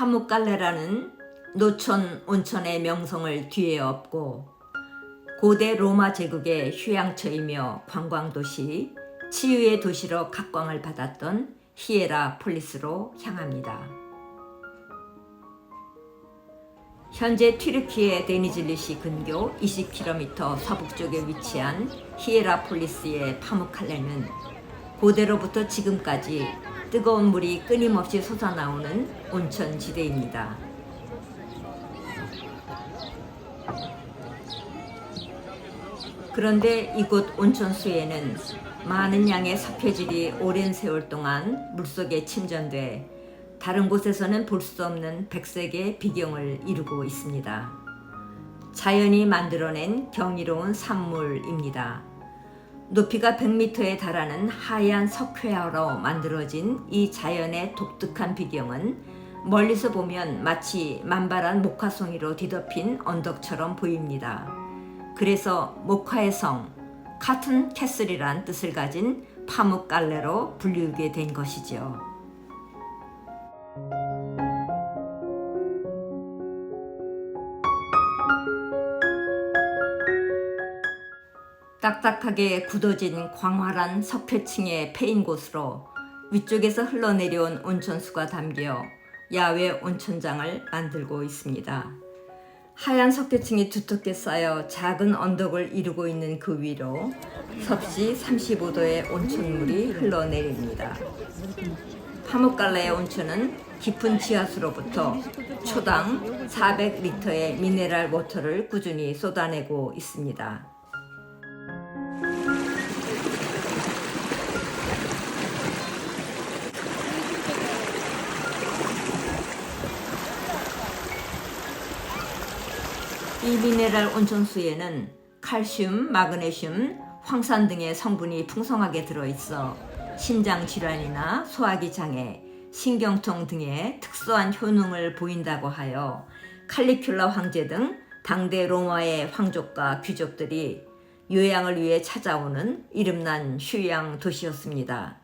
파묵갈레라는 노천 온천의 명성을 뒤에 업고 고대 로마 제국의 휴양처이며 관광도시, 치유의 도시로 각광을 받았던 히에라 폴리스로 향합니다. 현재 튀르키예 데니즐리시 근교 20km 서북쪽에 위치한 히에라 폴리스의 파묵칼레는 고대로부터 지금까지 뜨거운 물이 끊임없이 솟아나오는 온천 지대입니다. 그런데 이곳 온천수에는 많은 양의 석회질이 오랜 세월 동안 물속에 침전돼 다른 곳에서는 볼 수 없는 백색의 비경을 이루고 있습니다. 자연이 만들어낸 경이로운 산물입니다. 높이가 100m에 달하는 하얀 석회화로 만들어진 이 자연의 독특한 비경은 멀리서 보면 마치 만발한 목화송이로 뒤덮인 언덕처럼 보입니다. 그래서 목화의 성, 카튼 캐슬이란 뜻을 가진 파묵갈레로 불리우게 된 것이죠. 딱딱하게 굳어진 광활한 석회층에 패인 곳으로 위쪽에서 흘러내려온 온천수가 담겨 야외 온천장을 만들고 있습니다. 하얀 석회층이 두텁게 쌓여 작은 언덕을 이루고 있는 그 위로 섭씨 35도의 온천물이 흘러내립니다. 파묵갈라의 온천은 깊은 지하수로부터 초당 400리터의 미네랄 워터를 꾸준히 쏟아내고 있습니다. 이 미네랄 온천수에는 칼슘, 마그네슘, 황산 등의 성분이 풍성하게 들어있어 심장 질환이나 소화기 장애, 신경통 등의 특수한 효능을 보인다고 하여 칼리큘라 황제 등 당대 로마의 황족과 귀족들이 요양을 위해 찾아오는 이름난 휴양 도시였습니다.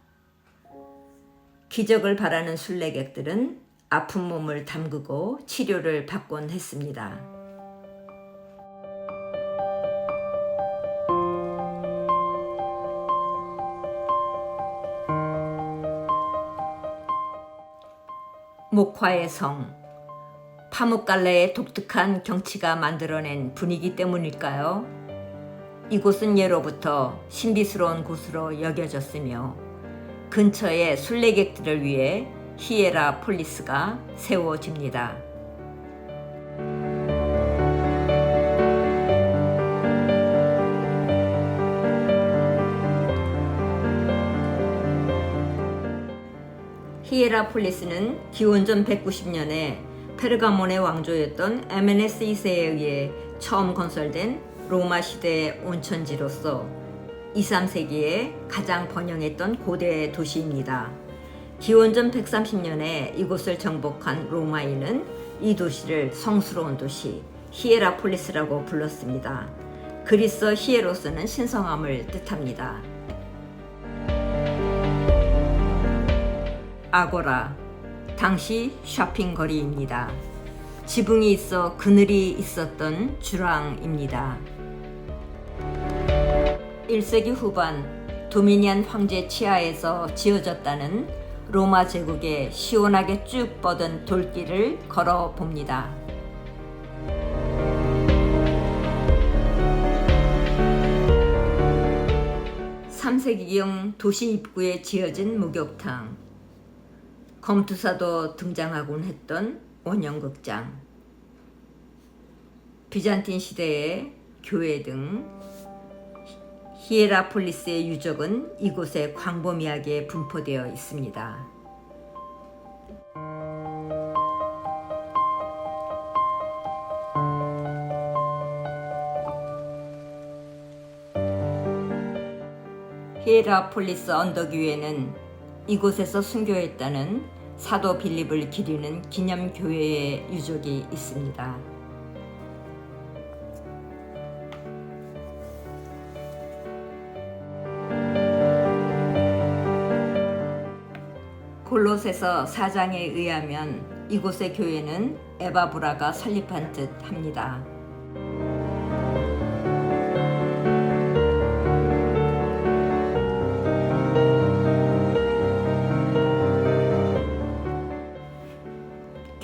기적을 바라는 순례객들은 아픈 몸을 담그고 치료를 받곤 했습니다. 목화의 성 파묵갈레의 독특한 경치가 만들어낸 분위기 때문일까요? 이곳은 예로부터 신비스러운 곳으로 여겨졌으며 근처에 순례객들을 위해 히에라 폴리스가 세워집니다. 히에라폴리스는 기원전 190년에 페르가몬의 왕조였던 에메네스 2세에 의해 처음 건설된 로마 시대의 온천지로서 2, 3세기에 가장 번영했던 고대 도시입니다. 기원전 130년에 이곳을 정복한 로마인은 이 도시를 성스러운 도시 히에라폴리스라고 불렀습니다. 그리스 히에로스는 신성함을 뜻합니다. 아고라, 당시 쇼핑거리입니다. 지붕이 있어 그늘이 있었던 주랑입니다. 1세기 후반 도미니안 황제 치하에서 지어졌다는 로마 제국의 시원하게 쭉 뻗은 돌길을 걸어 봅니다. (3세기경) 도시 입구에 지어진 목욕탕 검투사도 등장하곤 했던 원형극장, 비잔틴 시대의 교회 등 히에라폴리스의 유적은 이곳에 광범위하게 분포되어 있습니다. 히에라폴리스 언덕 위에는 이곳에서 순교했다는 사도 빌립을 기리는 기념교회의 유적이 있습니다. 골로새서 4장에 의하면 이곳의 교회는 에바브라가 설립한 듯 합니다.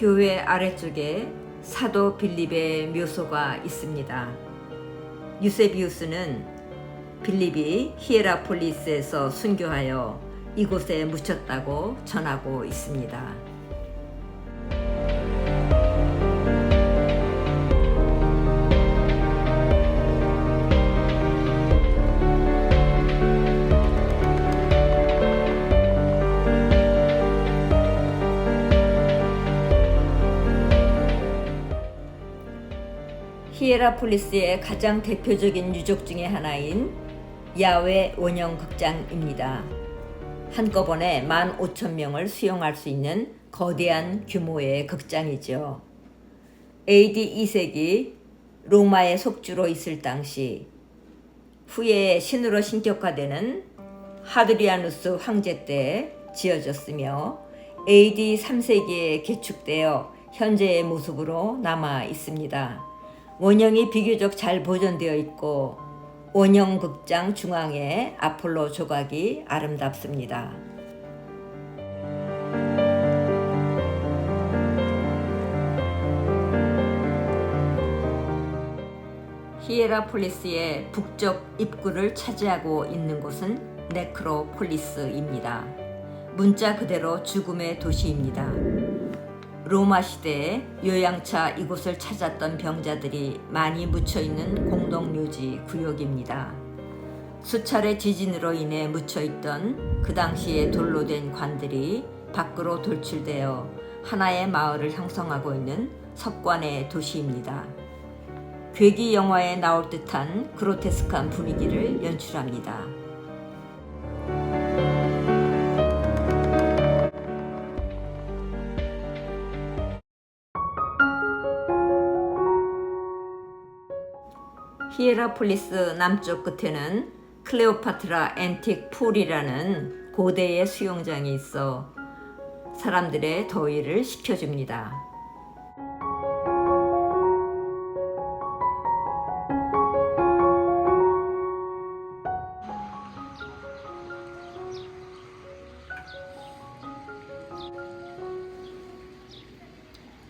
교회 아래쪽에 사도 빌립의 묘소가 있습니다. 유세비우스는 빌립이 히에라폴리스에서 순교하여 이곳에 묻혔다고 전하고 있습니다. 히에라폴리스의 가장 대표적인 유적 중의 하나인 야외 원형 극장입니다. 한꺼번에 15,000명을 수용할 수 있는 거대한 규모의 극장이죠. AD 2세기 로마의 속주로 있을 당시 후에 신으로 신격화되는 하드리아누스 황제 때 지어졌으며 AD 3세기에 개축되어 현재의 모습으로 남아 있습니다. 원형이 비교적 잘 보존되어 있고 원형 극장 중앙에 아폴로 조각이 아름답습니다. 히에라폴리스의 북쪽 입구를 차지하고 있는 곳은 네크로폴리스입니다. 문자 그대로 죽음의 도시입니다. 로마 시대에 요양차 이곳을 찾았던 병자들이 많이 묻혀 있는 공동묘지 구역입니다. 수차례 지진으로 인해 묻혀 있던 그 당시에 돌로 된 관들이 밖으로 돌출되어 하나의 마을을 형성하고 있는 석관의 도시입니다. 괴기 영화에 나올 듯한 그로테스크한 분위기를 연출합니다. 히에라폴리스 남쪽 끝에는 클레오파트라 앤틱 풀이라는 고대의 수영장이 있어 사람들의 더위를 식혀줍니다.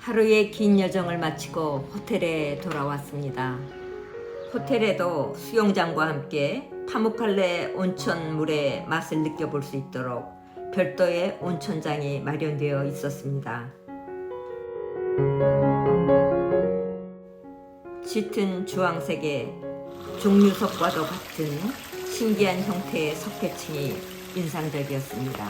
하루의 긴 여정을 마치고 호텔에 돌아왔습니다. 호텔에도 수영장과 함께 파무칼레 온천물의 맛을 느껴볼 수 있도록 별도의 온천장이 마련되어 있었습니다. 짙은 주황색의 종류석과도 같은 신기한 형태의 석회층이 인상적이었습니다.